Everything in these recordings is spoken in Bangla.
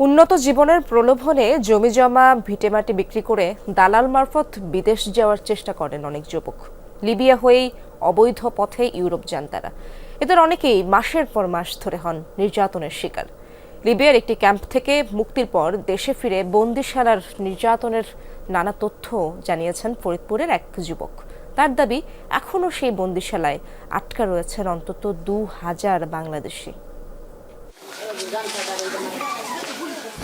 উন্নত জীবনের প্রলোভনে জমি জমা ভিটেমাটি বিক্রি করে দালাল মারফত বিদেশ যাওয়ার চেষ্টা করেন অনেক যুবক। লিবিয়া হয়েই অবৈধ পথে ইউরোপ যান তারা। এদের অনেকেই মাসের পর মাস ধরে হন নির্যাতনের শিকার। লিবিয়ার একটি ক্যাম্প থেকে মুক্তির পর দেশে ফিরে বন্দিশালার নির্যাতনের নানা তথ্য জানিয়েছেন ফরিদপুরের এক যুবক। তার দাবি এখনও সেই বন্দিশালায় আটকা রয়েছেন অন্তত দু হাজার বাংলাদেশি।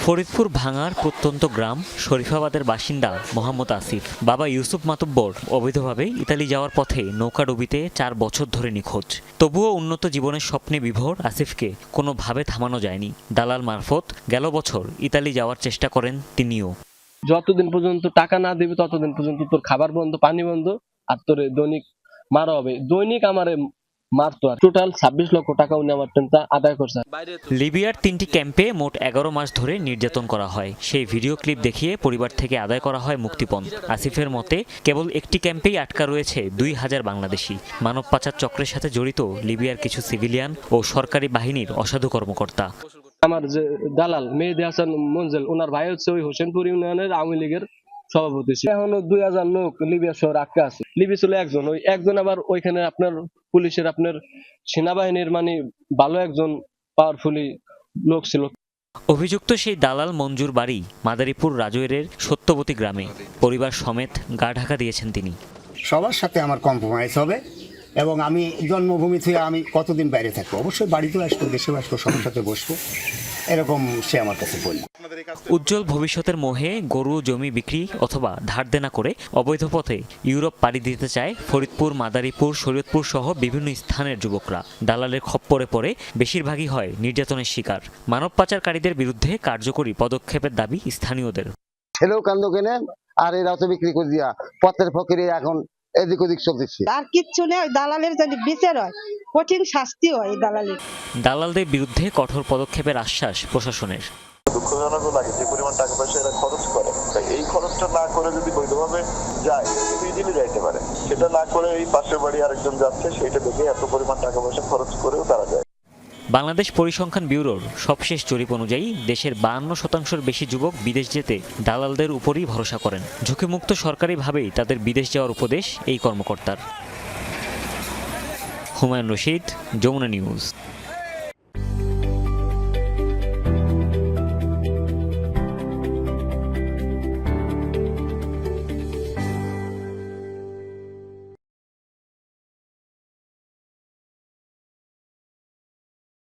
ফরিদপুর ভাঙার প্রত্যন্ত গ্রাম শরীফাবাদের বাসিন্দা মোহাম্মদ আসিফ। বাবা ইউসুফ মাতব্বর অবৈধভাবে ইতালি যাওয়ার পথে নৌকা ডুবিতে চার বছর ধরে নিখোঁজ। তবুও উন্নত জীবনের স্বপ্নে বিভোর আসিফকে কোনোভাবে থামানো যায়নি। দালাল মারফত গেল বছর ইতালি যাওয়ার চেষ্টা করেন তিনিও। যতদিন পর্যন্ত টাকা না দিবি, ততদিন পর্যন্ত তোর খাবার বন্ধ, পানি বন্ধ, আর তোর দৈনিক মারা হবে। দৈনিক আমারে মারতো আর। টোটাল ছাব্বিশ লক্ষ টাকা উনি আমার আদায় করছে। লিবিয়ার তিনটি ক্যাম্পে মোট এগারো মাস ধরে নির্যাতন করা হয়। সেই ভিডিও ক্লিপ দেখিয়ে পরিবার থেকে আদায় করা হয় মুক্তিপণ। আসিফের মতে কেবল একটি ক্যাম্পেই আটকা রয়েছে দুই হাজার বাংলাদেশি। মানব পাচার চক্রের সাথে জড়িত লিবিয়ার কিছু সিভিলিয়ান ও সরকারি বাহিনীর অসাধু কর্মকর্তা। আমার যে দালাল মেহেদি হাসান মঞ্জেল ওনার ভাই হচ্ছে ওই হোসেনপুর ইউনিয়নের আওয়ামী লীগের সভাপতি ছিল। এখনও দুই হাজার লোক লিবিয়া শহর আটকে আছে। লিবিয়া ছিল একজন। ওই একজন আবার ওইখানে আপনার পুলিশের আপনার সেনাবাহিনীর মানে ভালো একজন পাওয়ারফুলি লোক ছিল। অভিযুক্ত সেই দালাল মঞ্জুর বাড়ি মাদারীপুর রাজৈরের সত্যবতী গ্রামে। পরিবার সমেত গা ঢাকা দিয়েছেন তিনি। সবার সাথে আমার কম্প্রোমাইজ হবে এবং আমি জন্মভূমি থেকে আমি কতদিন বাইরে থাকব? অবশ্যই বাড়িতেও আসব দেশেও আসব সবার সাথে বসবো। এরকম সে আমার কাছে বলল। উজ্জ্বল ভবিষ্যতের মোহে গরু জমি বিক্রি অথবা ধার দেনা করে অবৈধ পথে ইউরোপ পাড়ি দিতে চায় ফরিদপুর মাদারীপুর শরীয়তপুর সহ বিভিন্ন স্থানের যুবকরা। দালালের খপ্পরে পড়ে বেশিরভাগই হয় নির্যাতনের শিকার। মানব পাচারকারীদের বিরুদ্ধে কার্যকরী পদক্ষেপের দাবি স্থানীয়দের। ছেলেও কান্দ কেনে আর এরাও তো বিক্রি করে দিয়া পথের ফকিরে এখন এদিক ওদিক চলতেছে। তার কিচ্ছু নেই ওই দালালের যদি বিচার হয় কঠিন শাস্তি হয় দালালের। দালালদের বিরুদ্ধে কঠোর পদক্ষেপের আশ্বাস প্রশাসনের। দুঃখজনক লাগে যে পরিমাণ টাকা পয়সা এরা খরচ করে। তাই এই খরচটা না করে যদি বৈধভাবে যায় ইজিলি যাইতে পারে সেটা না করে এই পাশের বাড়ি আরেকজন যাচ্ছে সেইটা দেখে এত পরিমাণ টাকা পয়সা খরচ করেও তারা বাংলাদেশ পরিসংখ্যান ব্যুরোর সবশেষ জরিপ অনুযায়ী দেশের বাহান্ন শতাংশের বেশি যুবক বিদেশ যেতে দালালদের উপরই ভরসা করেন। ঝুঁকিমুক্ত সরকারিভাবেই তাদের বিদেশ যাওয়ার উপদেশ এই কর্মকর্তার। হুমায়ুন রশিদ, যমুনা নিউজ।